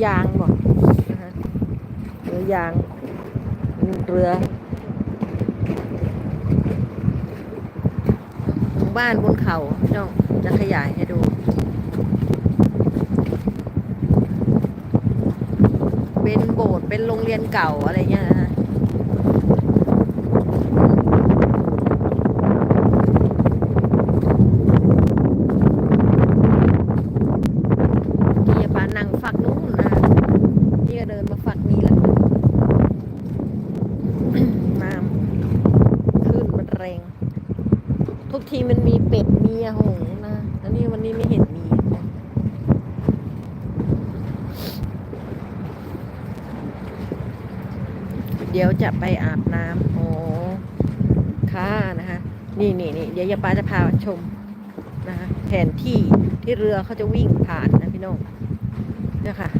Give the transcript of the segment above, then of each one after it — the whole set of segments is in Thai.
อยางบอกนะคะเรือยางเรือหมู่บ้านบนเขาจ้องจะขยายให้ดูเป็นโบสถ์เป็นโรงเรียนเก่าอะไรเงี้ยนะฮะที่จะปานั่งฝักนู้นนะนี่ก็เดินมาฝักนี้แหละ น้ำขึ้นมันแรง ทีมันมีเป็ดมีหงนะ อันนี้วันนี้ไม่เห็นมีนะเดี๋ยวจะไปอาบน้ำโอ้ค่ะนะคะ นี่นี่นี่เดี๋ยวยาปาจะพาชมนะคะแผนที่ที่เรือเขาจะวิ่งผ่านนะพี่น้องเนี่ยค่ะ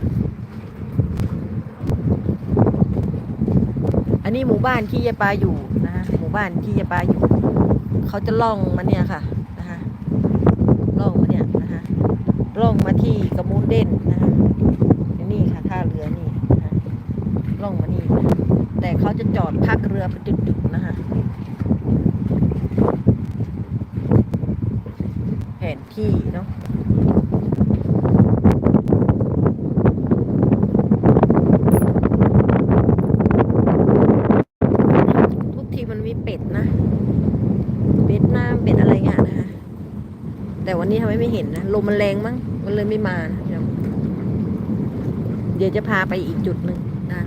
อันนี้หมู่บ้านที่ยายปาอยู่นะคะหมู่บ้านที่ยายปาอยู่ เขาจะล่องมาเนี่ยค่ะนะคะล่องมาเนี่ยนะคะล่องมาที่กระมูลเด่นนะคะนี่ค่ะท่าเรือนี่นะคะล่องมานี่แต่เขาจะจอดพักเรือเป็นจุดๆนะคะแผนที่เนาะทุกทีมันมีเป็ดนะ เป็ดน้ำเป็ดอะไรเงี้ยนะคะ แต่วันนี้ทำไมไม่เห็นนะ ลมมันแรงมั้ง มันเลยไม่มานะเดี๋ยวเดี๋ยวจะพาไปอีกจุดหนึ่งนะ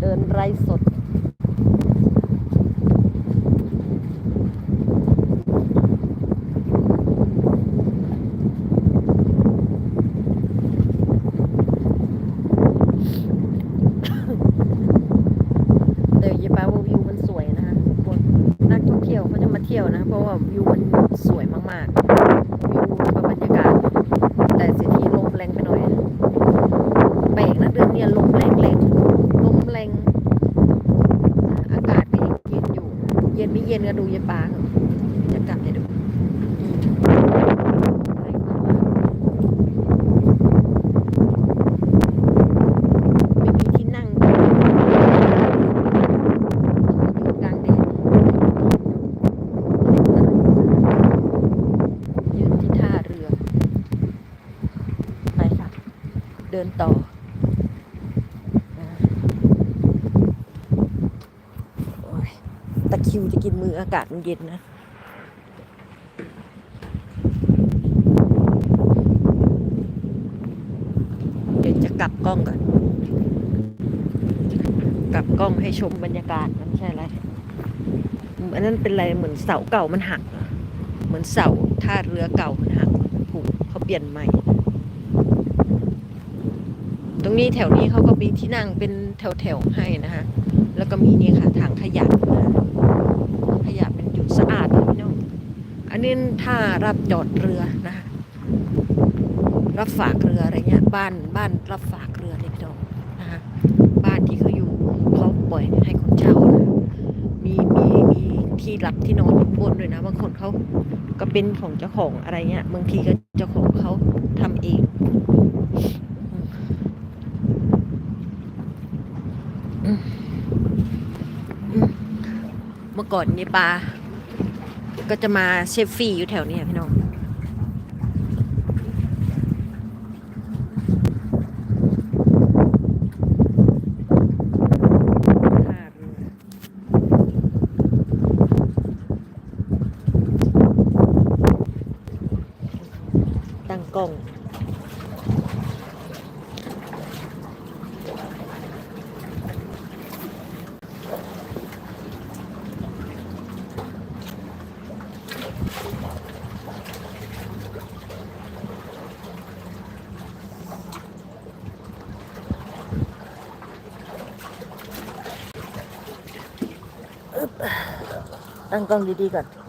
เดินไรสด เดี๋ยวอย่าแปลว่าวิวมันสวยนะคะทุกคนนัก ท่องเที่ยวเขาจะมาเที่ยวนะ เพราะว่าวิวมันสวยมากๆวิวกับบรรยากาศ แต่เสียทีลมแรงไปหน่อยแปลกนะเดือนเนี้ยลมแรงแรงลมแรง อากาศก็ยังเย็นอยู่ เย็นไม่เย็นก็ดูเย็นปลาค่ะกลับให้ดูอืมแรงมากไม่มีที่นั่งอยู่กลางแดดยืนที่ท่าเรือ ไปค่ะ เดินต่อ ตะคิวจะกินมืออากาศมันเย็นนะเดี๋ยวจะกลับกล้องก่อน กลับกล้องให้ชมบรรยากาศมันใช่อะไรอันนั้นเป็นอะไรเหมือนเสาเก่ามันหัก เหมือนเสาท่าเรือเก่ามันหักผูกเขาเปลี่ยนใหม่ รงนี้แถวนี้เขาก็มีที่นั่งเป็นแถวๆให้นะคะ แล้วก็มีนี่ค่ะถังขยะขยะเป็นจุดสะอาดพี่น้อง อันนี้ถ้ารับจอดเรือนะคะรับฝากเรืออะไรเงี้ยบ้านบ้านรับฝากเรือเนี่ยพี่น้องนะคะบ้านที่เขาอยู่เขาปล่อยให้คนเช่านะมีมีมีที่หลับที่นอนอยู่บนด้วยนะบางคนเขาก็เป็นของเจ้าของอะไรเงี้ยบางทีก็เจ้าของเขาทำเอง อืมอืมเมื่อ ก่อนนี่ปลาก็จะมาเชฟฟี่อยู่แถวเนี้ยพี่น้องตั้งกล้อง ang kang didikat.